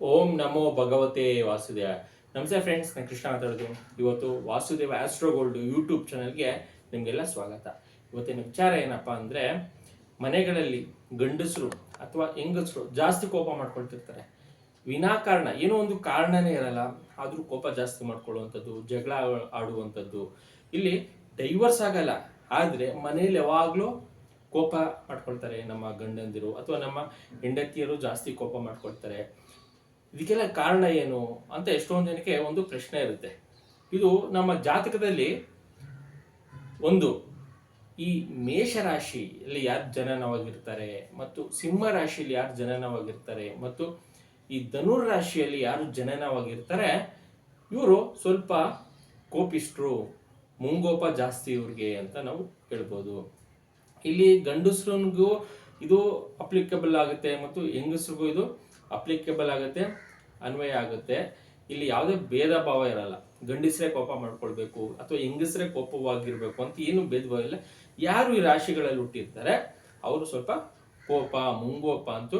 ಓಂ ನಮೋ ಭಗವತೆ ವಾಸುದೇವ. ನಮಸ್ತೆ ಫ್ರೆಂಡ್ಸ್ ನಾನು ಕೃಷ್ಣ ಮಾತಾಡ್ತೀನಿ ಇವತ್ತು ವಾಸುದೇವ ಆಸ್ಟ್ರೋ ಗೋಲ್ಡ್ ಯೂಟ್ಯೂಬ್ ಚಾನಲ್ಗೆ ನಿಮಗೆಲ್ಲ ಸ್ವಾಗತ. ಇವತ್ತಿನ ವಿಚಾರ ಏನಪ್ಪ ಅಂದರೆ, ಮನೆಗಳಲ್ಲಿ ಗಂಡಸರು ಅಥವಾ ಹೆಂಗಸರು ಜಾಸ್ತಿ ಕೋಪ ಮಾಡ್ಕೊಳ್ತಿರ್ತಾರೆ. ವಿನಾಕಾರಣ, ಏನೋ ಒಂದು ಕಾರಣನೇ ಇರಲ್ಲ, ಆದರೂ ಕೋಪ ಜಾಸ್ತಿ ಮಾಡ್ಕೊಳ್ಳುವಂಥದ್ದು, ಜಗಳ ಆಡುವಂಥದ್ದು. ಇಲ್ಲಿ ಡೈವರ್ಸ್ ಆಗಲ್ಲ, ಆದರೆ ಮನೇಲಿ ಯಾವಾಗಲೂ ಕೋಪ ಮಾಡ್ಕೊಳ್ತಾರೆ ನಮ್ಮ ಗಂಡಂದಿರು ಅಥವಾ ನಮ್ಮ ಹೆಂಡತಿಯರು ಜಾಸ್ತಿ ಕೋಪ ಮಾಡ್ಕೊಳ್ತಾರೆ. ಇದಕ್ಕೆಲ್ಲ ಕಾರಣ ಏನು ಅಂತ ಎಷ್ಟೊಂದು ಜನಕ್ಕೆ ಒಂದು ಪ್ರಶ್ನೆ ಇರುತ್ತೆ. ಇದು ನಮ್ಮ ಜಾತಕದಲ್ಲಿ ಒಂದು, ಈ ಮೇಷರಾಶಿಯಲ್ಲಿ ಯಾರು ಜನನವಾಗಿರ್ತಾರೆ ಮತ್ತು ಸಿಂಹ ರಾಶಿಯಲ್ಲಿ ಯಾರು ಜನನವಾಗಿರ್ತಾರೆ ಮತ್ತು ಈ ಧನುರ್ ರಾಶಿಯಲ್ಲಿ ಯಾರು ಜನನವಾಗಿರ್ತಾರೆ, ಇವರು ಸ್ವಲ್ಪ ಕೋಪಿಸ್ಟ್ರು ಮುಂಗೋಪ ಜಾಸ್ತಿ ಇವ್ರಿಗೆ ಅಂತ ನಾವು ಹೇಳ್ಬೋದು. ಇಲ್ಲಿ ಗಂಡಸ್ರಿಗೂ ಇದು ಅಪ್ಲಿಕೇಬಲ್ ಆಗುತ್ತೆ ಮತ್ತು ಹೆಂಗಸ್ರಿಗೂ ಇದು ಅಪ್ಲಿಕೇಬಲ್ ಆಗುತ್ತೆ. ಅನ್ವಯ ಆಗುತ್ತೆ. ಇಲ್ಲಿ ಯಾವುದೇ ಭೇದ ಭಾವ ಇರಲ್ಲ. ಗಂಡಸರೇ ಕೋಪ ಮಾಡ್ಕೊಳ್ಬೇಕು ಅಥವಾ ಹೆಂಗಸರೇ ಕೋಪವಾಗಿರ್ಬೇಕು ಅಂತ ಏನು ಭೇದ ಭಾವ ಇಲ್ಲ. ಯಾರು ಈ ರಾಶಿಗಳಲ್ಲಿ ಹುಟ್ಟಿರ್ತಾರೆ? ಅವರು ಸ್ವಲ್ಪ ಕೋಪ, ಮುಂಗೋಪ ಅಂತೂ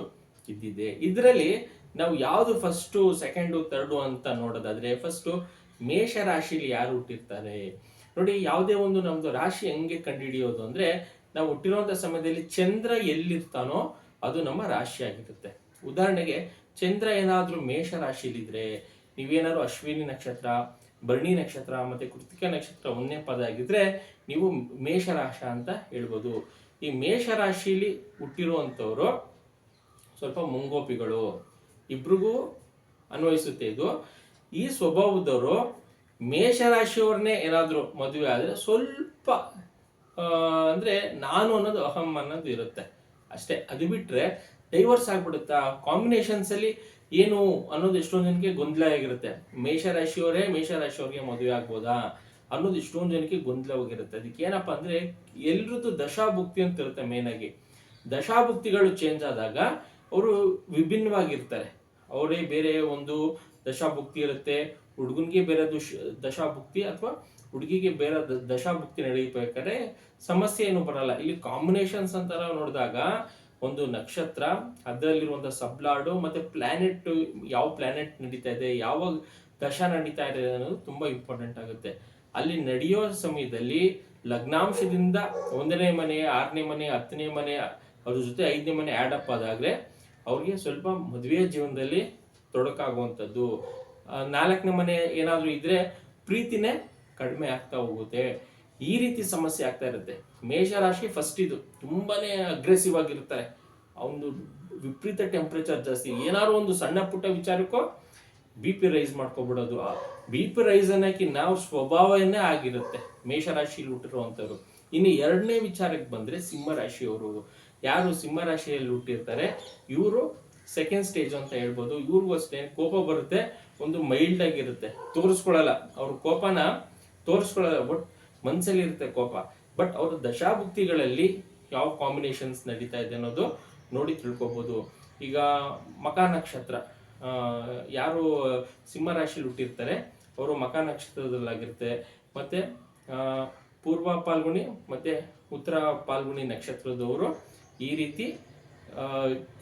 ಇದ್ದಿದೆ. ಇದರಲ್ಲಿ ನಾವು ಯಾವುದು ಫಸ್ಟು ಸೆಕೆಂಡು ತರ್ಡು ಅಂತ ನೋಡೋದಾದ್ರೆ ಫಸ್ಟು ಮೇಷ ರಾಶಿಲಿ ಯಾರು ಹುಟ್ಟಿರ್ತಾರೆ? ನೋಡಿ, ಯಾವುದೇ ಒಂದು ನಮ್ದು ರಾಶಿ ಹೆಂಗೆ ಕಂಡುಹಿಡಿಯೋದು ಅಂದ್ರೆ ನಾವು ಹುಟ್ಟಿರುವಂತ ಸಮಯದಲ್ಲಿ ಚಂದ್ರ ಎಲ್ಲಿರ್ತಾನೋ ಅದು ನಮ್ಮ ರಾಶಿ ಆಗಿರುತ್ತೆ ಉದಾಹರಣೆಗೆ ಚಂದ್ರ ಏನಾದರೂ ಮೇಷ ರಾಶಿಲಿದ್ರೆ ನೀವೇನಾದ್ರು ಅಶ್ವಿನಿ ನಕ್ಷತ್ರ, ಭರಣಿ ನಕ್ಷತ್ರ ಮತ್ತೆ ಕೃತಿಕ ನಕ್ಷತ್ರ ಒಂದನೇ ಪದ ಆಗಿದ್ರೆ ನೀವು ಮೇಷರಾಶ ಅಂತ ಹೇಳ್ಬೋದು. ಈ ಮೇಷ ಹುಟ್ಟಿರುವಂಥವರು ಸ್ವಲ್ಪ ಮುಂಗೋಪಿಗಳು. ಇಬ್ರಿಗೂ ಅನ್ವಯಿಸುತ್ತೆ ಇದು. ಈ ಸ್ವಭಾವದವರು ಮೇಷರಾಶಿಯವ್ರನ್ನೇ ಏನಾದರೂ ಮದುವೆ ಆದರೆ ಸ್ವಲ್ಪ ಅಂದರೆ ನಾನು ಅನ್ನೋದು ಅಹಂ ಅನ್ನೋದು ಇರುತ್ತೆ. ಅಷ್ಟೇ. ಅದು ಬಿಟ್ರೆ ಡೈವರ್ಸ್ ಆಗ್ಬಿಡುತ್ತಾ? ಕಾಂಬಿನೇಷನ್ಸ್ ಅಲ್ಲಿ ಏನು ಅನ್ನೋದು ಎಷ್ಟೊಂದು ಜನಕ್ಕೆ ಗೊಂದಲ ಆಗಿರುತ್ತೆ. ಮೇಷರಾಶಿಯವರೇ ಮೇಷರಾಶಿಯವ್ರಿಗೆ ಮದುವೆ ಆಗ್ಬೋದಾ? ಅನ್ನೋದು ಇಷ್ಟೊಂದು ಜನಕ್ಕೆ ಗೊಂದಲವಾಗಿರುತ್ತೆ ಅದಕ್ಕೆ ಏನಪ್ಪಾ ಅಂದ್ರೆ ಎಲ್ರದ್ದು ದಶಾಭುಕ್ತಿ ಅಂತ ಇರುತ್ತೆ ಮೇನ್ ಆಗಿ. ದಶಾಭುಕ್ತಿಗಳು ಚೇಂಜ್ ಆದಾಗ ಅವರು ವಿಭಿನ್ನವಾಗಿರ್ತಾರೆ. ಅವರೇ ಬೇರೆ ಒಂದು ದಶಾಭುಕ್ತಿ ಇರುತ್ತೆ. ಹುಡುಗನಿಗೆ ಬೇರೆ ದುಶ್ ದಶಾಭುಕ್ತಿ ಅಥವಾ ಹುಡುಗಿಗೆ ಬೇರೆ ದಶಾಭುಕ್ತಿ ನಡೀಬೇಕಾದ್ರೆ ಸಮಸ್ಯೆ ಏನು ಬರಲ್ಲ. ಇಲ್ಲಿ ಕಾಂಬಿನೇಷನ್ಸ್ ಅಂತ ನೋಡಿದಾಗ ಒಂದು ನಕ್ಷತ್ರ ಅದರಲ್ಲಿರುವಂಥ ಸಬ್ಲಾಡು ಮತ್ತೆ ಪ್ಲಾನೆಟ್ ಯಾವ ಪ್ಲಾನೆಟ್ ನಡೀತಾ ಇದೆ ಯಾವ ದಶ ನಡೀತಾ ಇದೆ ಅನ್ನೋದು ತುಂಬಾ ಇಂಪಾರ್ಟೆಂಟ್ ಆಗುತ್ತೆ. ಅಲ್ಲಿ ನಡೆಯೋ ಸಮಯದಲ್ಲಿ ಲಗ್ನಾಂಶದಿಂದ ಒಂದನೇ ಮನೆ, ಆರನೇ ಮನೆ, ಹತ್ತನೇ ಮನೆ, ಅವ್ರ ಜೊತೆ ಐದನೇ ಮನೆ ಆ್ಯಡ್ ಅಪ್ ಆದಾಗ್ರೆ ಅವ್ರಿಗೆ ಸ್ವಲ್ಪ ಮದುವೆಯ ಜೀವನದಲ್ಲಿ ತೊಡಕಾಗುವಂಥದ್ದು. ನಾಲ್ಕನೇ ಮನೆ ಏನಾದರೂ ಇದ್ರೆ ಪ್ರೀತಿನೇ ಕಡಿಮೆ ಆಗ್ತಾ ಹೋಗುತ್ತೆ. ಈ ರೀತಿ ಸಮಸ್ಯೆ ಆಗ್ತಾ ಇರುತ್ತೆ. ಮೇಷರಾಶಿ ಫಸ್ಟ್ ಇದು. ತುಂಬಾನೇ ಅಗ್ರೆಸಿವ್ ಆಗಿರ್ತಾರೆ. ಅವನು ವಿಪರೀತ ಟೆಂಪ್ರೇಚರ್ ಜಾಸ್ತಿ. ಏನಾದ್ರು ಒಂದು ಸಣ್ಣ ಪುಟ್ಟ ವಿಚಾರಕ್ಕೂ ಬಿ ಪಿ ರೈಸ್ ಮಾಡ್ಕೊಬಿಡೋದು. ಬಿ ಪಿ ರೈಸ್ ಅನ್ನೋಕೆ ನಾವು ಸ್ವಭಾವನೇ ಆಗಿರುತ್ತೆ. ಮೇಷರಾಶಿಯಲ್ಲಿ ಹುಟ್ಟಿರುವಂಥವ್ರು. ಇನ್ನು ಎರಡನೇ ವಿಚಾರಕ್ಕೆ ಬಂದ್ರೆ ಸಿಂಹ ರಾಶಿಯವರು. ಯಾರು ಸಿಂಹ ರಾಶಿಯಲ್ಲಿ ಹುಟ್ಟಿರ್ತಾರೆ? ಇವರು ಸೆಕೆಂಡ್ ಸ್ಟೇಜ್ ಅಂತ ಹೇಳ್ಬೋದು. ಇವ್ರಿಗೂ ಅಷ್ಟೇ ಕೋಪ ಬರುತ್ತೆ. ಒಂದು ಮೈಲ್ಡ್ ಆಗಿರುತ್ತೆ. ತೋರಿಸ್ಕೊಳ್ಳಲ್ಲ ಅವ್ರ ಕೋಪನ ತೋರಿಸ್ಕೊಳ್ಳಲ್ಲ ಬಟ್ ಮನ್ಸಲ್ಲಿ ಇರುತ್ತೆ ಕೋಪ. ಬಟ್ ಅವರ ದಶಾಭುಕ್ತಿಗಳಲ್ಲಿ ಯಾವ ಕಾಂಬಿನೇಷನ್ಸ್ ನಡೀತಾ ಇದೆ ಅನ್ನೋದು ನೋಡಿ ತಿಳ್ಕೊಬೋದು. ಈಗ ಮಕ ನಕ್ಷತ್ರ ಯಾರು ಸಿಂಹ ರಾಶಿಲಿ ಹುಟ್ಟಿರ್ತಾರೆ, ಅವರು ಮಕ ನಕ್ಷತ್ರದಲ್ಲಾಗಿರುತ್ತೆ. ಮತ್ತೆ ಪೂರ್ವ ಪಾಲ್ಗುಣಿ ಮತ್ತೆ ಉತ್ತರ ಪಾಲ್ಗುಣಿ ನಕ್ಷತ್ರದವರು ಈ ರೀತಿ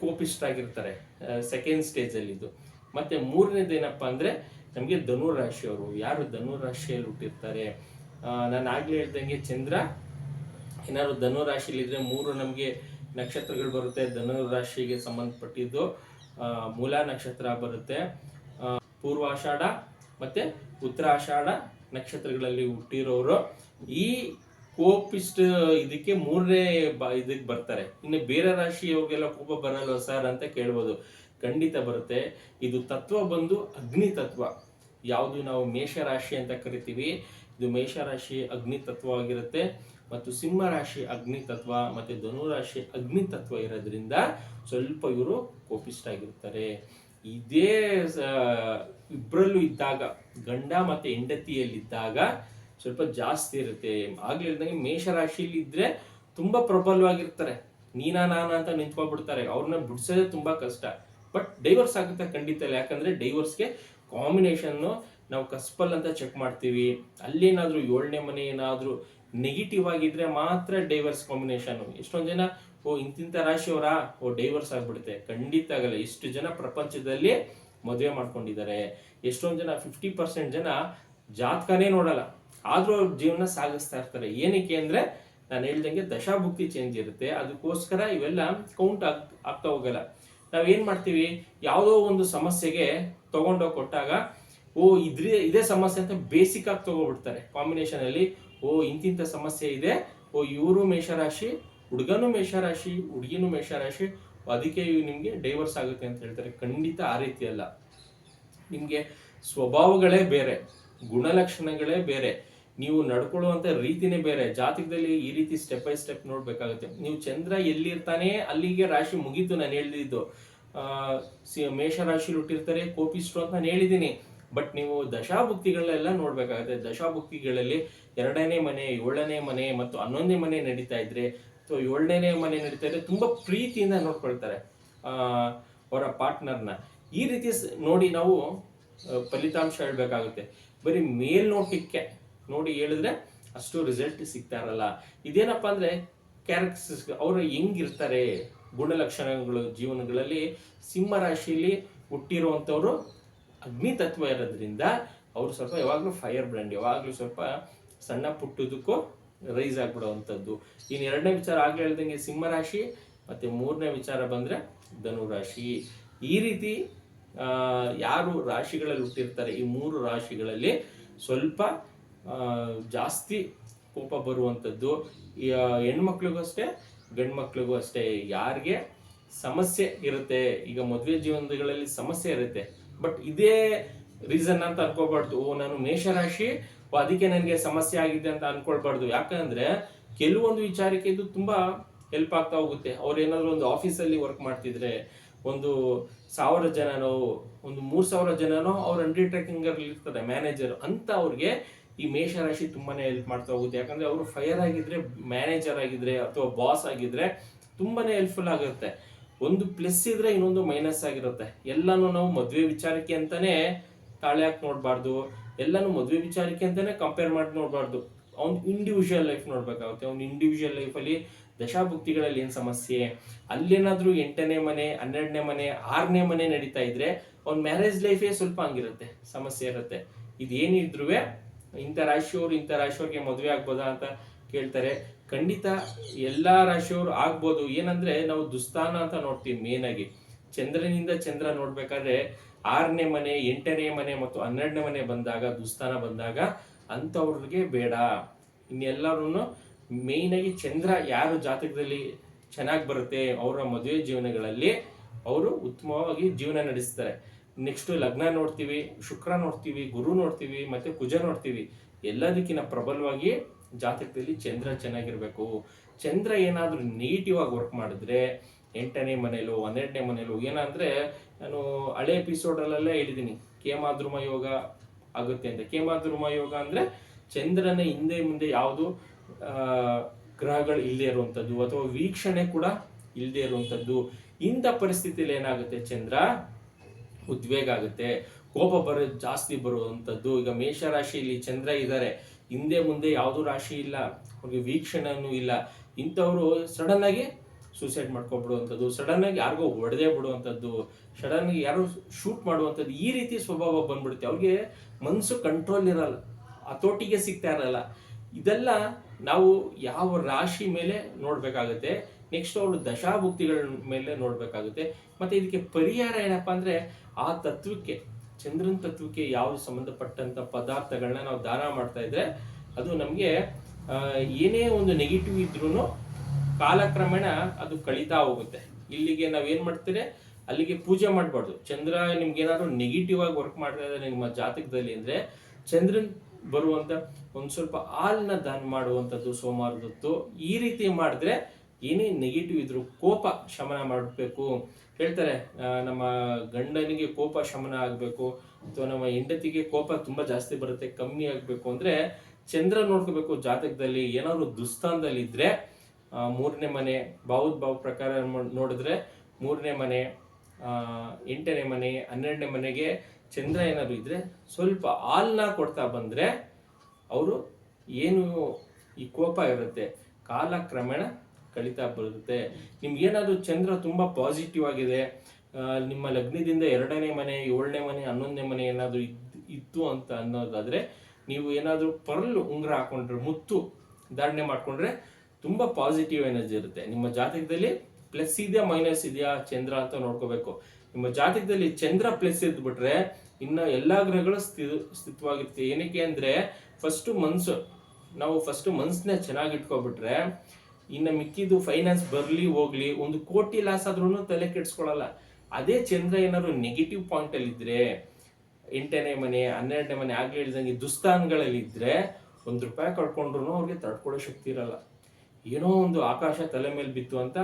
ಕೋಪಿಷ್ಟಾಗಿರ್ತಾರೆ ಸೆಕೆಂಡ್ ಸ್ಟೇಜಲ್ಲಿದ್ದು ಮತ್ತು ಮತ್ತೆ ಮೂರನೇದು ಏನಪ್ಪ ಅಂದ್ರೆ ನಮಗೆ ಧನು ರಾಶಿಯವರು. ಯಾರು ಧನು ರಾಶಿಯಲ್ಲಿ ಹುಟ್ಟಿರ್ತಾರೆ? ನಾನು ಆಗ್ಲೇ ಹೇಳ್ದಂಗೆ ಚಂದ್ರ, ಏನಾದ್ರು ಧನು ರಾಶಿಲಿದ್ರೆ ಮೂರು ನಮಗೆ ನಕ್ಷತ್ರಗಳು ಬರುತ್ತೆ. ಧನು ರಾಶಿಗೆ ಸಂಬಂಧಪಟ್ಟಿದ್ದು ಮೂಲ ನಕ್ಷತ್ರ ಬರುತ್ತೆ. ಪೂರ್ವಾಷಾಢ ಮತ್ತೆ ಉತ್ತರಾಷಾಢ ನಕ್ಷತ್ರಗಳಲ್ಲಿ ಹುಟ್ಟಿರೋರು. ಈ ಕೋಪಿಸ್ಟ್ ಇದಕ್ಕೆ ಮೂರನೇ ಬ ಇದಕ್ಕೆ ಬರ್ತಾರೆ. ಇನ್ನು ಬೇರೆ ರಾಶಿಯವ್ರಿಗೆಲ್ಲ ಕೋಪ ಬರಲ್ಲ ಸರ್ ಅಂತ ಕೇಳ್ಬೋದು. ಖಂಡಿತ ಬರುತ್ತೆ. ಇದು ತತ್ವ ಬಂದು ಅಗ್ನಿ ತತ್ವ ಯಾವುದು ನಾವು ಮೇಷ ರಾಶಿ ಅಂತ ಕರಿತೀವಿ. ಇದು ಮೇಷರಾಶಿ ಅಗ್ನಿ ತತ್ವ ಆಗಿರುತ್ತೆ. ಮತ್ತು ಸಿಂಹ ರಾಶಿ ಅಗ್ನಿ ತತ್ವ ಮತ್ತೆ ಧನು ರಾಶಿ ಅಗ್ನಿ ತತ್ವ ಇರೋದ್ರಿಂದ ಸ್ವಲ್ಪ ಇವರು ಕೋಪಿಸ್ಟ್ ಆಗಿರ್ತಾರೆ. ಇದೇ ಇಬ್ಬರಲ್ಲೂ ಇದ್ದಾಗ, ಗಂಡ ಮತ್ತೆ ಹೆಂಡತಿಯಲ್ಲಿದ್ದಾಗ ಸ್ವಲ್ಪ ಜಾಸ್ತಿ ಇರುತ್ತೆ. ಆಗ್ಲೇ ಇದ್ದಂಗೆ ಮೇಷರಾಶಿಯಲ್ಲಿ ಇದ್ರೆ ತುಂಬಾ ಪ್ರಬಲವಾಗಿರ್ತಾರೆ. ನೀನಾ, ನಾನಾ ಅಂತ ನಿಂತ್ಕೊಂಡ್ಬಿಡ್ತಾರೆ. ಅವ್ರನ್ನ ಬಿಡ್ಸೋದೇ ತುಂಬಾ ಕಷ್ಟ. ಬಟ್ ಡೈವರ್ಸ್ ಆಗುತ್ತೆ ಖಂಡಿತ ಯಾಕಂದ್ರೆ ಡೈವರ್ಸ್ಗೆ ಕಾಂಬಿನೇಷನ್ ನಾವು ಕಸ್ಪಲ್ ಅಂತ ಚೆಕ್ ಮಾಡ್ತೀವಿ. ಅಲ್ಲೇನಾದರೂ ಏಳನೇ ಮನೆ ಏನಾದರೂ ನೆಗೆಟಿವ್ ಆಗಿದ್ರೆ ಮಾತ್ರ ಡೈವರ್ಸ್ ಕಾಂಬಿನೇಷನ್ ಎಷ್ಟೊಂದು ಜನ, ಓ, ಇಂತಿಂತ ರಾಶಿಯವರಾ? ಓ ಡೈವರ್ಸ್ ಆಗ್ಬಿಡುತ್ತೆ. ಖಂಡಿತ ಆಗಲ್ಲ. ಇಷ್ಟು ಜನ ಪ್ರಪಂಚದಲ್ಲಿ ಮದುವೆ ಮಾಡ್ಕೊಂಡಿದ್ದಾರೆ. ಎಷ್ಟೊಂದು ಜನ ಫಿಫ್ಟಿ ಪರ್ಸೆಂಟ್ ಜನ ಜಾತಕನೇ ನೋಡಲ್ಲ. ಆದರೂ ಅವ್ರ ಜೀವನ ಸಾಗಿಸ್ತಾ ಇರ್ತಾರೆ. ಏನಕ್ಕೆ ಅಂದ್ರೆ, ನಾನು ಹೇಳ್ದಂಗೆ ದಶಾಭುಕ್ತಿ ಚೇಂಜ್ ಇರುತ್ತೆ. ಅದಕ್ಕೋಸ್ಕರ ಇವೆಲ್ಲ ಕೌಂಟ್ ಆಗ್, ಆಗ್ತಾ ಹೋಗಲ್ಲ. ನಾವೇನು ಮಾಡ್ತೀವಿ? ಯಾವುದೋ ಒಂದು ಸಮಸ್ಯೆಗೆ ತಗೊಂಡೋಗಿ ಕೊಟ್ಟಾಗ ಓ, ಇದ್ರೆ, ಇದೇ ಸಮಸ್ಯೆ ಅಂತ ಬೇಸಿಕ್ ಆಗಿ ತಗೋಬಿಡ್ತಾರೆ. ಕಾಂಬಿನೇಷನ್ ಅಲ್ಲಿ, ಓ, ಇಂತಿಂತ ಸಮಸ್ಯೆ ಇದೆ. ಓ, ಇವರು ಮೇಷರಾಶಿ, ಹುಡುಗನು ಮೇಷರಾಶಿ, ಹುಡುಗಿನೂ ಮೇಷರಾಶಿ ಅದಕ್ಕೆ ನಿಮ್ಗೆ ಡೈವರ್ಸ್ ಆಗುತ್ತೆ ಅಂತ ಹೇಳ್ತಾರೆ. ಖಂಡಿತ ಆ ರೀತಿ ಅಲ್ಲ. ನಿಮ್ಗೆ ಸ್ವಭಾವಗಳೇ ಬೇರೆ, ಗುಣಲಕ್ಷಣಗಳೇ ಬೇರೆ. ನೀವು ನಡ್ಕೊಳ್ಳುವಂತ ರೀತಿನೇ ಬೇರೆ. ಜಾತಕದಲ್ಲಿ ಈ ರೀತಿ ಸ್ಟೆಪ್ ಬೈ ಸ್ಟೆಪ್ ನೋಡ್ಬೇಕಾಗುತ್ತೆ. ನೀವು ಚಂದ್ರ ಎಲ್ಲಿರ್ತಾನೆ, ಅಲ್ಲಿಗೆ ರಾಶಿ ಮುಗೀತು ನಾನು ಹೇಳಿದ್ದು. ಮೇಷ ರಾಶಿಲಿ ಹುಟ್ಟಿರ್ತಾರೆ ಕೋಪಿಸ್ಟ್ರು ಅಂತ ನಾನು ಹೇಳಿದ್ದೀನಿ. ಬಟ್ ನೀವು ದಶಾಭುಕ್ತಿಗಳನ್ನೆಲ್ಲ ನೋಡಬೇಕಾಗುತ್ತೆ. ದಶಾಭುಕ್ತಿಗಳಲ್ಲಿ ಎರಡನೇ ಮನೆ, ಏಳನೇ ಮನೆ ಮತ್ತು ಹನ್ನೊಂದನೇ ಮನೆ ನಡೀತಾ ಇದ್ರೆ, ಅಥವಾ ಏಳನೇ ಮನೆ ನಡೀತಾ ಇದ್ರೆ ತುಂಬಾ ಪ್ರೀತಿಯಿಂದ ನೋಡ್ಕೊಳ್ತಾರೆ ಅವರ ಪಾರ್ಟ್ನರ್ನ. ಈ ರೀತಿ ನೋಡಿ ನಾವು ಫಲಿತಾಂಶ ಹೇಳ್ಬೇಕಾಗುತ್ತೆ. ಬರೀ ಮೇಲ್ನೋಟಕ್ಕೆ ನೋಡಿ ಹೇಳಿದ್ರೆ ಅಷ್ಟು ರಿಸಲ್ಟ್ ಸಿಗ್ತಾ ಇರಲ್ಲ. ಇದೇನಪ್ಪ ಅಂದ್ರೆ ಕ್ಯಾರೆಕ್ಟರ್ಸ್ ಅವರು ಹೆಂಗಿರ್ತಾರೆ, ಗುಣಲಕ್ಷಣಗಳು, ಜೀವನಗಳಲ್ಲಿ ಸಿಂಹ ರಾಶಿಯಲ್ಲಿ ಹುಟ್ಟಿರುವಂಥವ್ರು ಅಗ್ನಿ ತತ್ವ ಇರೋದ್ರಿಂದ ಅವರು ಸ್ವಲ್ಪ ಯಾವಾಗಲೂ ಫೈರ್ ಬ್ರ್ಯಾಂಡ್ ಯಾವಾಗಲೂ ಸ್ವಲ್ಪ ಸಣ್ಣ ಪುಟ್ಟದಕ್ಕೂ ರೈಸ್ ಆಗ್ಬಿಡುವಂಥದ್ದು. ಇನ್ನು ಎರಡನೇ ವಿಚಾರ ಆಗಲೇ ಹೇಳ್ದಂಗೆ ಸಿಂಹ ರಾಶಿ ಮತ್ತೆ ಮೂರನೇ ವಿಚಾರ ಬಂದ್ರೆ ಧನು ರಾಶಿ. ಈ ರೀತಿ ಯಾರು ರಾಶಿಗಳಲ್ಲಿ ಹುಟ್ಟಿರ್ತಾರೆ ಈ ಮೂರು ರಾಶಿಗಳಲ್ಲಿ ಸ್ವಲ್ಪ ಜಾಸ್ತಿ ಕೋಪ ಬರುವಂಥದ್ದು. ಈ, ಆ, ಹೆಣ್ಮಕ್ಳಿಗೂ ಅಷ್ಟೇ ಗಂಡು ಮಕ್ಳಿಗೂ ಅಷ್ಟೇ. ಯಾರಿಗೆ ಸಮಸ್ಯೆ ಇರುತ್ತೆ ಈಗ ಮದುವೆ ಜೀವನಗಳಲ್ಲಿ ಸಮಸ್ಯೆ ಇರುತ್ತೆ. ಬಟ್ ಇದೇ ರೀಸನ್ ಅಂತ ಅನ್ಕೋಬಾರ್ದು ನಾನು ಮೇಷರಾಶಿ ಅದಕ್ಕೆ ನನಗೆ ಸಮಸ್ಯೆ ಆಗಿದೆ ಅಂತ ಅನ್ಕೊಳ್ಬಾರ್ದು. ಯಾಕಂದ್ರೆ ಕೆಲವೊಂದು ವಿಚಾರಕ್ಕೆ ಇದು ತುಂಬಾ ಹೆಲ್ಪ್ ಆಗ್ತಾ ಹೋಗುತ್ತೆ. ಅವ್ರು ಏನಾದ್ರು ಒಂದು ಆಫೀಸಲ್ಲಿ ವರ್ಕ್ ಮಾಡ್ತಿದ್ರೆ, ಒಂದು ಸಾವಿರ ಜನನೋ, ಒಂದು ಮೂರು ಸಾವಿರ ಜನನೋ ಅವ್ರ ಅಂಡರ್ಟೇಕಿಂಗ್ ಅಲ್ಲಿ ಇರ್ತಾರೆ ಮ್ಯಾನೇಜರ್ ಅಂತ ಅವ್ರಿಗೆ ಈ ಮೇಷರಾಶಿ ತುಂಬಾನೇ ಹೆಲ್ಪ್ ಮಾಡ್ತಾ ಹೋಗುತ್ತೆ. ಯಾಕಂದ್ರೆ ಅವರು ಫೈರ್ ಆಗಿದ್ರೆ ಮ್ಯಾನೇಜರ್ ಆಗಿದ್ರೆ ಅಥವಾ ಬಾಸ್ ಆಗಿದ್ರೆ ತುಂಬಾನೇ ಹೆಲ್ಪ್ಫುಲ್ ಆಗಿರುತ್ತೆ ಒಂದು ಪ್ಲಸ್ ಇದ್ರೆ ಇನ್ನೊಂದು ಮೈನಸ್ ಆಗಿರುತ್ತೆ. ಎಲ್ಲಾನು ನಾವು ಮದುವೆ ವಿಚಾರಕ್ಕೆ ಅಂತಾನೆ ತಾಳೆ ಹಾಕಿ ನೋಡ್ಬಾರ್ದು. ಎಲ್ಲಾನು ಮದ್ವೆ ವಿಚಾರಕ್ಕೆ ಅಂತಾನೆ ಕಂಪೇರ್ ಮಾಡಿ ನೋಡಬಾರ್ದು. ಅವ್ನು ಇಂಡಿವಿಜುವಲ್ ಲೈಫ್ ನೋಡ್ಬೇಕಾಗುತ್ತೆ. ಅವ್ನ ಇಂಡಿವಿಜುವಲ್ ಲೈಫಲ್ಲಿ ದಶಾಭುಕ್ತಿಗಳಲ್ಲಿ ಏನು ಸಮಸ್ಯೆ? ಅಲ್ಲೇನಾದರೂ ಎಂಟನೇ ಮನೆ, ಹನ್ನೆರಡನೇ ಮನೆ, ಆರನೇ ಮನೆ ನಡೀತಾ ಇದ್ರೆ ಅವ್ನ ಮ್ಯಾರೇಜ್ ಲೈಫೇ ಸ್ವಲ್ಪ ಹಂಗಿರುತ್ತೆ. ಸಮಸ್ಯೆ ಇರುತ್ತೆ. ಇದೇನಿದ್ರೂ ಇಂಥ ರಾಶಿಯವರು ಇಂಥ ರಾಶಿಯವ್ರಿಗೆ ಮದುವೆ ಆಗ್ಬೋದಾ ಅಂತ ಕೇಳ್ತಾರೆ. ಖಂಡಿತ ಎಲ್ಲ ರಾಶಿಯವರು ಆಗ್ಬೋದು. ಏನಂದ್ರೆ ನಾವು ದುಸ್ಥಾನ ಅಂತ ನೋಡ್ತೀವಿ ಮೇನ್ ಆಗಿ. ಚಂದ್ರನಿಂದ ಚಂದ್ರ ನೋಡ್ಬೇಕಾದ್ರೆ ಆರನೇ ಮನೆ, ಎಂಟನೇ ಮನೆ ಮತ್ತು ಹನ್ನೆರಡನೇ ಮನೆ ಬಂದಾಗ ದುಸ್ಥಾನ ಬಂದಾಗ ಅಂಥವ್ರಿಗೆ ಬೇಡ. ಇನ್ನೆಲ್ಲರೂ ಮೇಯ್ನ್ ಆಗಿ ಚಂದ್ರ ಯಾರು ಜಾತಕದಲ್ಲಿ ಚೆನ್ನಾಗಿ ಬರುತ್ತೆ ಅವರ ಮದುವೆ ಜೀವನಗಳಲ್ಲಿ ಅವರು ಉತ್ತಮವಾಗಿ ಜೀವನ ನಡೆಸ್ತಾರೆ. ನೆಕ್ಸ್ಟ್ ಲಗ್ನ ನೋಡ್ತೀವಿ, ಶುಕ್ರ ನೋಡ್ತೀವಿ, ಗುರು ನೋಡ್ತೀವಿ, ಮತ್ತೆ ಕುಜ ನೋಡ್ತೀವಿ. ಎಲ್ಲದಕ್ಕಿಂತ ಪ್ರಬಲವಾಗಿ ಜಾತಕದಲ್ಲಿ ಚಂದ್ರ ಚೆನ್ನಾಗಿರಬೇಕು. ಚಂದ್ರ ಏನಾದರೂ ನೆಗೆಟಿವ್ ಆಗಿ ವರ್ಕ್ ಮಾಡಿದ್ರೆ, ಎಂಟನೇ ಮನೇಲೋ, ಹನ್ನೆರಡನೇ ಮನೇಲೋ, ಏನಂದ್ರೆ ನಾನು ಹಳೆ ಎಪಿಸೋಡಲ್ಲೇ ಹೇಳಿದ್ದೀನಿ ಕೇಮಾದ್ರುಮ ಯೋಗ ಆಗುತ್ತೆ ಅಂತ. ಕೇಮಾದ್ರುಮ ಯೋಗ ಅಂದ್ರೆ ಚಂದ್ರನ ಹಿಂದೆ ಮುಂದೆ ಯಾವುದು ಗ್ರಹಗಳು ಇಲ್ಲದೆ ಇರುವಂಥದ್ದು ಅಥವಾ ವೀಕ್ಷಣೆ ಕೂಡ ಇಲ್ಲದೆ ಇರುವಂಥದ್ದು ಇಂಥ ಪರಿಸ್ಥಿತಿಯಲ್ಲಿ ಏನಾಗುತ್ತೆ ಚಂದ್ರ? ಉದ್ವೇಗ ಆಗುತ್ತೆ. ಕೋಪ ಬರೋ ಜಾಸ್ತಿ ಬರುವಂಥದ್ದು ಈಗ ಮೇಷರಾಶಿಯಲ್ಲಿ ಚಂದ್ರ ಇದ್ದಾರೆ ಹಿಂದೆ ಮುಂದೆ ಯಾವುದೂ ರಾಶಿ ಇಲ್ಲ, ಅವ್ರಿಗೆ ವೀಕ್ಷಣೆನೂ ಇಲ್ಲ. ಇಂಥವರು ಸಡನ್ ಆಗಿ ಸೂಸೈಡ್ ಮಾಡ್ಕೊಬಿಡುವಂಥದ್ದು ಸಡನ್ ಆಗಿ ಯಾರಿಗೋ ಹೊಡೆದೇ ಬಿಡುವಂಥದ್ದು ಆಗಿ ಯಾರು ಶೂಟ್ ಮಾಡುವಂಥದ್ದು, ಈ ರೀತಿ ಸ್ವಭಾವ ಬಂದ್ಬಿಡುತ್ತೆ. ಅವ್ರಿಗೆ ಮನಸ್ಸು ಕಂಟ್ರೋಲ್ ಇರಲ್ಲ, ಹತೋಟಿಗೆ ಸಿಗ್ತಾ ಇರಲ್ಲ. ಇದೆಲ್ಲ ನಾವು ಯಾವ ರಾಶಿ ಮೇಲೆ ನೋಡ್ಬೇಕಾಗುತ್ತೆ ನೆಕ್ಸ್ಟ್ ಅವರು ದಶಾಭುಕ್ತಿಗಳ ಮೇಲೆ ನೋಡ್ಬೇಕಾಗುತ್ತೆ. ಮತ್ತೆ ಇದಕ್ಕೆ ಪರಿಹಾರ ಏನಪ್ಪಾ ಅಂದ್ರೆ ಆ ತತ್ವಕ್ಕೆ ಚಂದ್ರನ ತತ್ವಕ್ಕೆ ಯಾವುದು ಸಂಬಂಧಪಟ್ಟಂತ ಪದಾರ್ಥಗಳನ್ನ ನಾವು ದಾನ ಮಾಡ್ತಾ ಇದ್ರೆ ಅದು ನಮಗೆ ಏನೇ ಒಂದು ನೆಗೆಟಿವ್ ಇದ್ರೂ ಕಾಲಕ್ರಮೇಣ ಅದು ಕಳೀತಾ ಹೋಗುತ್ತೆ. ಇಲ್ಲಿಗೆ ನಾವೇನ್ ಮಾಡ್ತೀರಿ? ಅಲ್ಲಿಗೆ ಪೂಜೆ ಮಾಡಬಾರ್ದು. ಚಂದ್ರ ನಿಮ್ಗೆ ಏನಾದ್ರು ನೆಗೆಟಿವ್ ಆಗಿ ವರ್ಕ್ ಮಾಡ್ತಾ ಇದ್ದಾರೆ ನಿಮ್ಮ ಜಾತಕದಲ್ಲಿ ಅಂದ್ರೆ ಚಂದ್ರನ್ ಬರುವಂತ ಒಂದು ಸ್ವಲ್ಪ ಹಾಲನ್ನ ದಾನ ಮಾಡುವಂಥದ್ದು ಸೋಮವಾರದತ್ತು ಈ ರೀತಿ ಮಾಡಿದ್ರೆ ಏನೇ ನೆಗೆಟಿವ್ ಇದ್ರು ಕೋಪ ಶಮನ ಮಾಡಬೇಕು. ಹೇಳ್ತಾರೆ ನಮ್ಮ ಗಂಡನಿಗೆ ಕೋಪ ಶಮನ ಆಗಬೇಕು, ಅಥವಾ ನಮ್ಮ ಹೆಂಡತಿಗೆ ಕೋಪ ತುಂಬಾ ಜಾಸ್ತಿ ಬರುತ್ತೆ, ಕಮ್ಮಿ ಆಗಬೇಕು ಅಂದ್ರೆ ಚಂದ್ರ ನೋಡ್ಕೋಬೇಕು ಜಾತಕದಲ್ಲಿ. ಏನಾದ್ರು ದುಸ್ಥಾನದಲ್ಲಿ ಇದ್ರೆ ಮೂರನೇ ಮನೆ ಭಾವದ ಭಾವ ಪ್ರಕಾರ ನೋಡಿದ್ರೆ ಮೂರನೇ ಮನೆ ಎಂಟನೇ ಮನೆ, ಹನ್ನೆರಡನೇ ಮನೆಗೆ ಚಂದ್ರ ಏನಾದ್ರು ಇದ್ರೆ ಸ್ವಲ್ಪ ಹಾಲನ್ನ ಕೊಡ್ತಾ ಬಂದ್ರೆ, ಅವರು ಏನು ಈ ಕೋಪ ಇರುತ್ತೆ. ಕಾಲಕ್ರಮೇಣ ಕಳೀತಾ ಬರುತ್ತೆ. ನಿಮ್ಗೆ ಏನಾದ್ರೂ ಚಂದ್ರ ತುಂಬಾ ಪಾಸಿಟಿವ್ ಆಗಿದೆ ನಿಮ್ಮ ಲಗ್ನದಿಂದ ಎರಡನೇ ಮನೆ, ಏಳನೇ ಮನೆ, ಹನ್ನೊಂದನೇ ಮನೆ ಏನಾದರೂ ಇತ್ತು ಅಂತ ಅನ್ನೋದಾದ್ರೆ, ನೀವು ಏನಾದರೂ ಪರ್ಲ್ ಉಂಗುರ ಹಾಕೊಂಡ್ರೆ, ಮುತ್ತು ಧಾರಣೆ ಮಾಡ್ಕೊಂಡ್ರೆ ತುಂಬಾ ಪಾಸಿಟಿವ್ ಎನರ್ಜಿ ಇರುತ್ತೆ. ನಿಮ್ಮ ಜಾತಕದಲ್ಲಿ ಪ್ಲಸ್ ಇದೆಯಾ ಮೈನಸ್ ಇದೆಯಾ, ಚಂದ್ರ ಅಂತ ನೋಡ್ಕೋಬೇಕು. ನಿಮ್ಮ ಜಾತಕದಲ್ಲಿ ಚಂದ್ರ ಪ್ಲಸ್ ಇದ್ಬಿಟ್ರೆ ಇನ್ನು ಎಲ್ಲ ಗ್ರಹಗಳು ಸ್ಥಿ ಸ್ಥಿತವಾಗಿರುತ್ತೆ. ಏನಕ್ಕೆ ಅಂದ್ರೆ ಫಸ್ಟ್ ಮನ್ಸು ನಾವು ಫಸ್ಟ್ ಮನ್ಸನ್ನ ಚೆನ್ನಾಗಿ ಇಟ್ಕೊಬಿಟ್ರೆ ಇನ್ನು ಮಿಕ್ಕಿದ್ದು ಫೈನಾನ್ಸ್ ಬರಲಿ ಹೋಗ್ಲಿ, ಒಂದು ಕೋಟಿ ಲಾಸ್ ಆದ್ರೂ ತಲೆ ಕೆಡ್ಸ್ಕೊಳಲ್ಲ. ಅದೇ ಚಂದ್ರ ಏನಾದ್ರು ನೆಗೆಟಿವ್ ಪಾಯಿಂಟ್ ಅಲ್ಲಿ ಇದ್ರೆ ಎಂಟನೇ ಮನೆ, ಹನ್ನೆರಡನೇ ಮನೆ ಆಗ್ಲೇ ಹೇಳಿದಂಗೆ ದುಸ್ಥಾನಗಳಲ್ಲಿ ಇದ್ರೆ ಒಂದ್ ರೂಪಾಯಿ ಕಳ್ಕೊಂಡ್ರು ಅವ್ರಿಗೆ ತಡ್ಕೊಳ್ಳೋ ಶಕ್ತಿ ಇರಲ್ಲ. ಏನೋ ಒಂದು ಆಕಾಶ ತಲೆ ಮೇಲೆ ಬಿತ್ತು ಅಂತ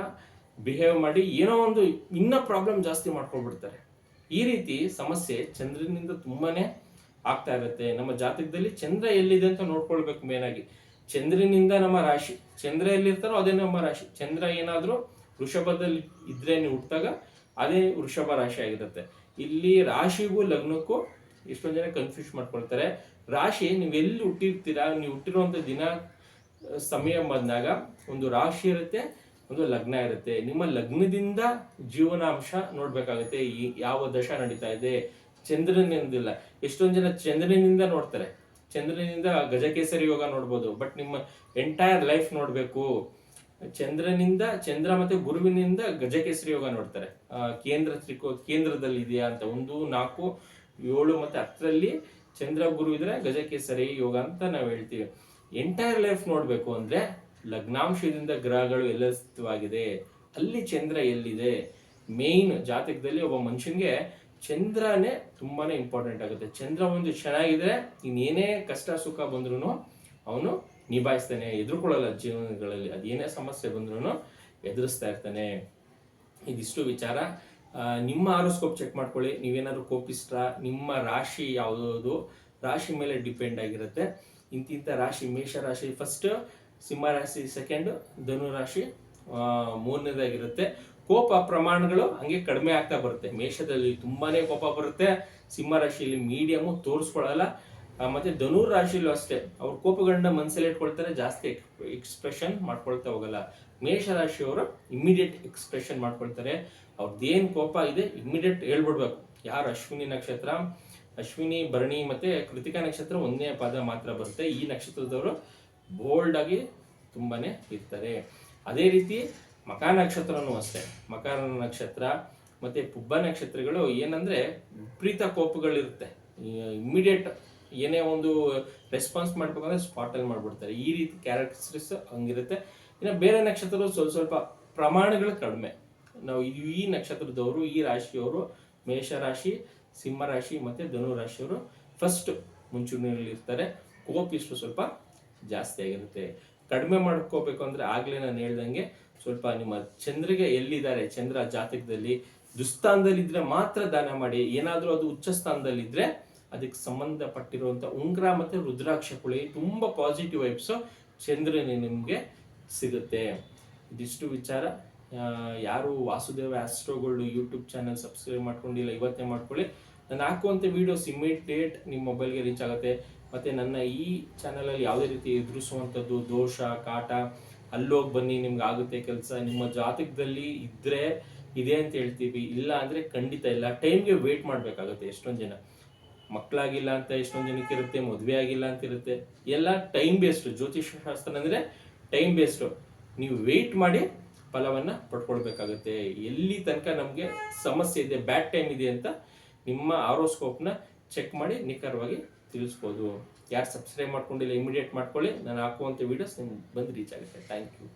ಬಿಹೇವ್ ಮಾಡಿ ಏನೋ ಒಂದು ಇನ್ನ ಪ್ರಾಬ್ಲಮ್ ಜಾಸ್ತಿ ಮಾಡ್ಕೊಂಡ್ಬಿಡ್ತಾರೆ ಈ ರೀತಿ ಸಮಸ್ಯೆ ಚಂದ್ರನಿಂದ ತುಂಬಾನೇ ಆಗ್ತಾ ಇರುತ್ತೆ. ನಮ್ಮ ಜಾತಕದಲ್ಲಿ ಚಂದ್ರ ಎಲ್ಲಿದೆ ಅಂತ ನೋಡ್ಕೊಳ್ಬೇಕು ಮೇನಾಗಿ ಚಂದ್ರನಿಂದ ನಮ್ಮ ರಾಶಿ, ಚಂದ್ರ ಎಲ್ಲಿರ್ತಾರೋ ಅದೇ ನಮ್ಮ ರಾಶಿ. ಚಂದ್ರ ಏನಾದರೂ ವೃಷಭದಲ್ಲಿ ಇದ್ರೆ ನೀವು ಹುಟ್ಟಿದಾಗ ಅದೇ ವೃಷಭ ರಾಶಿ ಆಗಿರುತ್ತೆ. ಇಲ್ಲಿ ರಾಶಿಗೂ ಲಗ್ನಕ್ಕೂ ಎಷ್ಟೊಂದು ಜನ ಕನ್ಫ್ಯೂಸ್ ಮಾಡ್ಕೊಳ್ತಾರೆ. ರಾಶಿ, ನೀವು ಎಲ್ಲಿ ಹುಟ್ಟಿರ್ತೀರಾ, ನೀವು ಹುಟ್ಟಿರುವಂತ ದಿನ, ಸಮಯ ಬಂದಾಗ ಒಂದು ರಾಶಿ ಇರುತ್ತೆ, ಒಂದು ಲಗ್ನ ಇರುತ್ತೆ. ನಿಮ್ಮ ಲಗ್ನದಿಂದ ಜೀವನಾಂಶ ನೋಡ್ಬೇಕಾಗುತ್ತೆ. ಈ ಯಾವ ದಶ ನಡೀತಾ ಇದೆ ಚಂದ್ರನಿಂದಿಲ್ಲ ಎಷ್ಟೊಂದು ಜನ ಚಂದ್ರನಿಂದ ನೋಡ್ತಾರೆ. ಚಂದ್ರನಿಂದ ಗಜಕೇಸರಿ ಯೋಗ ನೋಡ್ಬೋದು ಬಟ್ ನಿಮ್ಮ ಎಂಟೈರ್ ಲೈಫ್ ನೋಡಬೇಕು. ಚಂದ್ರನಿಂದ, ಚಂದ್ರ ಮತ್ತೆ ಗುರುವಿನಿಂದ ಗಜಕೇಸರಿ ಯೋಗ ನೋಡ್ತಾರೆ. ಕೇಂದ್ರ ತ್ರಿಕೋ ಕೇಂದ್ರದಲ್ಲಿ ಇದೆಯಾ ಅಂತ, ಒಂದು, ನಾಲ್ಕು, ಏಳು ಮತ್ತೆ ಹತ್ತರಲ್ಲಿ ಚಂದ್ರ ಗುರು ಇದ್ರೆ ಗಜಕೇಸರಿ ಯೋಗ ಅಂತ ನಾವು ಹೇಳ್ತೀವಿ. ಎಂಟೈರ್ ಲೈಫ್ ನೋಡಬೇಕು ಅಂದ್ರೆ ಲಗ್ನಾಂಶದಿಂದ ಗ್ರಹಗಳು ಎಲ್ಲ ಸ್ಥಿತವಾಗಿದೆ ಅಲ್ಲಿ ಚಂದ್ರ ಎಲ್ಲಿದೆ? ಮೇನ್ ಜಾತಕದಲ್ಲಿ ಒಬ್ಬ ಮನುಷ್ಯನ್ಗೆ ಚಂದ್ರನೇ ತುಂಬಾನೇ ಇಂಪಾರ್ಟೆಂಟ್ ಆಗುತ್ತೆ. ಚಂದ್ರ ಒಂದು ಚೆನ್ನಾಗಿದ್ರೆ ಇನ್ನೇನೇ ಕಷ್ಟ ಸುಖ ಬಂದ್ರೂ ಅವನು ನಿಭಾಯಿಸ್ತಾನೆ, ಎದುರುಕೊಳ್ಳಲ್ಲ ಜೀವನಗಳಲ್ಲಿ. ಅದೇನೇ ಸಮಸ್ಯೆ ಬಂದ್ರೂ ಎದುರಿಸ್ತಾ ಇರ್ತಾನೆ. ಇದಿಷ್ಟು ವಿಚಾರ. ನಿಮ್ಮ ಆರೋಸ್ಕೋಪ್ ಚೆಕ್ ಮಾಡ್ಕೊಳ್ಳಿ. ನೀವೇನಾದ್ರು ಕೋಪಿಸ್ಟ್ರ? ನಿಮ್ಮ ರಾಶಿ ಯಾವುದು? ರಾಶಿ ಮೇಲೆ ಡಿಪೆಂಡ್ ಆಗಿರುತ್ತೆ. ಇಂತಿಂಥ ರಾಶಿ, ಮೇಷ ರಾಶಿ ಫಸ್ಟ್ ಸಿಂಹ ರಾಶಿ ಸೆಕೆಂಡ್ ಧನು ರಾಶಿ ಮೂರನೇದಾಗಿರುತ್ತೆ. ಕೋಪ ಪ್ರಮಾಣಗಳು ಹಂಗೆ ಕಡಿಮೆ ಆಗ್ತಾ ಬರುತ್ತೆ. ಮೇಷದಲ್ಲಿ ತುಂಬಾನೇ ಕೋಪ ಬರುತ್ತೆ. ಸಿಂಹ ರಾಶಿಯಲ್ಲಿ ಮೀಡಿಯಮು ತೋರಿಸ್ಕೊಳ್ಳಲ್ಲ ಮತ್ತೆ ಧನುರ್ ರಾಶಿಯಲ್ಲೂ ಅಷ್ಟೇ. ಅವ್ರ ಕೋಪಗಳನ್ನ ಮನಸ್ಸಲ್ಲಿ ಇಟ್ಕೊಳ್ತಾರೆ, ಜಾಸ್ತಿ ಎಕ್ಸ್ಪ್ರೆಷನ್ ಮಾಡ್ಕೊಳ್ತಾ ಹೋಗಲ್ಲ. ಮೇಷ ರಾಶಿಯವರು ಇಮಿಡಿಯೇಟ್ ಎಕ್ಸ್ಪ್ರೆಷನ್ ಮಾಡ್ಕೊಳ್ತಾರೆ. ಅವ್ರದ್ದೇನು ಕೋಪ ಇದೆ ಇಮಿಡಿಯೇಟ್ ಹೇಳ್ಬಿಡ್ಬೇಕು. ಯಾರು ಅಶ್ವಿನಿ ನಕ್ಷತ್ರ, ಅಶ್ವಿನಿ, ಭರಣಿ ಮತ್ತೆ ಕೃತಿಕಾ ನಕ್ಷತ್ರ ಒಂದೇ ಪದ ಮಾತ್ರ ಬರುತ್ತೆ. ಈ ನಕ್ಷತ್ರದವರು ಬೋಲ್ಡ್ ಆಗಿ ತುಂಬಾನೇ ಇರ್ತಾರೆ. ಅದೇ ರೀತಿ ಮಕ ನಕ್ಷತ್ರನೂ ಅಷ್ಟೇ. ಮಕರ ನಕ್ಷತ್ರ ಮತ್ತೆ ಪುಬ್ಬ ನಕ್ಷತ್ರಗಳು ಏನಂದ್ರೆ ವಿಪರೀತ ಕೋಪಗಳಿರುತ್ತೆ. ಇಮ್ಮಿಡಿಯೇಟ್ ಏನೇ ಒಂದು ರೆಸ್ಪಾನ್ಸ್ ಮಾಡ್ಬೇಕಂದ್ರೆ ಸ್ಪಾಟ್ ಅಲ್ಲಿ ಮಾಡ್ಬಿಡ್ತಾರೆ. ಈ ರೀತಿ ಕ್ಯಾರೆಕ್ಟರ್ಸ್ ಹಂಗಿರುತ್ತೆ. ಇನ್ನು ಬೇರೆ ನಕ್ಷತ್ರಗಳು ಸ್ವಲ್ಪ ಸ್ವಲ್ಪ ಪ್ರಮಾಣಗಳು ಕಡಿಮೆ. ನಾವು ಈ- ನಕ್ಷತ್ರದವರು, ಈ ರಾಶಿಯವರು ಮೇಷ ರಾಶಿ ಸಿಂಹ ರಾಶಿ ಮತ್ತೆ ಧನು ರಾಶಿಯವರು ಫಸ್ಟ್ ಮುಂಚೂಣಿಯಲ್ಲಿ ಇರ್ತಾರೆ ಕೋಪಿಷ್ಟು ಸ್ವಲ್ಪ ಜಾಸ್ತಿ ಆಗಿರುತ್ತೆ. ಕಡಿಮೆ ಮಾಡ್ಕೋಬೇಕು ಅಂದ್ರೆ ಆಗ್ಲೇ ನಾನು ಹೇಳ್ದಂಗೆ ಸ್ವಲ್ಪ ನಿಮ್ಮ ಚಂದ್ರಿಗೆ ಎಲ್ಲಿದ್ದಾರೆ? ಚಂದ್ರ ಜಾತಕದಲ್ಲಿ ದುಸ್ಥಾನದಲ್ಲಿದ್ರೆ ಮಾತ್ರ ದಾನ ಮಾಡಿ, ಏನಾದರೂ ಅದು ಉಚ್ಚ ಸ್ಥಾನದಲ್ಲಿದ್ರೆ ಅದಕ್ಕೆ ಸಂಬಂಧಪಟ್ಟಿರುವಂಥ ಉಂಗ್ರ ಮತ್ತೆ ರುದ್ರಾಕ್ಷ ಕುಳಿ, ತುಂಬಾ ಪಾಸಿಟಿವ್ ವೈಬ್ಸ್ ಚಂದ್ರನೇ ನಿಮಗೆ ಸಿಗುತ್ತೆ. ಇದಿಷ್ಟು ವಿಚಾರ. ಯಾರು ವಾಸುದೇವ ಆಸ್ಟ್ರೋಗಳು ಯೂಟ್ಯೂಬ್ ಚಾನಲ್ ಸಬ್ಸ್ಕ್ರೈಬ್ ಮಾಡ್ಕೊಂಡಿಲ್ಲ, ಇವತ್ತೇ ಮಾಡ್ಕೊಳ್ಳಿ. ನಾನು ಹಾಕುವಂಥ ವಿಡಿಯೋಸ್ ಇಮಿಡಿಯೇಟ್ ನಿಮ್ಮ ಮೊಬೈಲ್ಗೆ ರೀಚ್ ಆಗುತ್ತೆ. ಮತ್ತೆ ನನ್ನ ಈ ಚಾನಲಲ್ಲಿ ಯಾವುದೇ ರೀತಿ ಎದುರಿಸುವಂಥದ್ದು ದೋಷ, ಕಾಟ ಅಲ್ಲೋಗಿ ಬನ್ನಿ ನಿಮ್ಗೆ ಆಗುತ್ತೆ ಕೆಲಸ. ನಿಮ್ಮ ಜಾತಕದಲ್ಲಿ ಇದ್ರೆ ಇದೆ ಅಂತ ಹೇಳ್ತೀವಿ. ಇಲ್ಲ ಅಂದ್ರೆ ಖಂಡಿತ ಇಲ್ಲ. ಟೈಮ್ಗೆ ವೇಟ್ ಮಾಡಬೇಕಾಗುತ್ತೆ ಎಷ್ಟೊಂದು ಜನ. ಮಕ್ಕಳಾಗಿಲ್ಲ ಅಂತ ಎಷ್ಟೊಂದು ಜನಕ್ಕೆ ಇರುತ್ತೆ, ಮದುವೆ ಆಗಿಲ್ಲ ಅಂತ ಇರುತ್ತೆ. ಎಲ್ಲ ಟೈಮ್ ಬೇಸ್ಡ್ ಜ್ಯೋತಿಷ್ ಶಾಸ್ತ್ರ ಅಂದರೆ ಟೈಮ್ ಬೇಸ್ಡ್ ನೀವು ವೇಟ್ ಮಾಡಿ ಫಲವನ್ನ ಪಡ್ಕೊಳ್ಬೇಕಾಗುತ್ತೆ. ಎಲ್ಲಿ ತನಕ ನಮಗೆ ಸಮಸ್ಯೆ ಇದೆ ಬ್ಯಾಡ್ ಟೈಮ್ ಇದೆ ಅಂತ ನಿಮ್ಮ ಆರೋಸ್ಕೋಪ್ನ ಚೆಕ್ ಮಾಡಿ ನಿಖರವಾಗಿ ತಿಳಿಸ್ಬೋದು. ಯಾರು ಸಬ್ಸ್ಕ್ರೈಬ್ ಮಾಡ್ಕೊಂಡಿಲ್ಲ ಇಮಿಡಿಯೇಟ್ ಮಾಡ್ಕೊಳ್ಳಿ. ನಾನು ಹಾಕುವಂಥ ವೀಡಿಯೋಸ್ ನಿಮ್ಗೆ ಬಂದು ರೀಚ್ ಆಗುತ್ತೆ. Thank you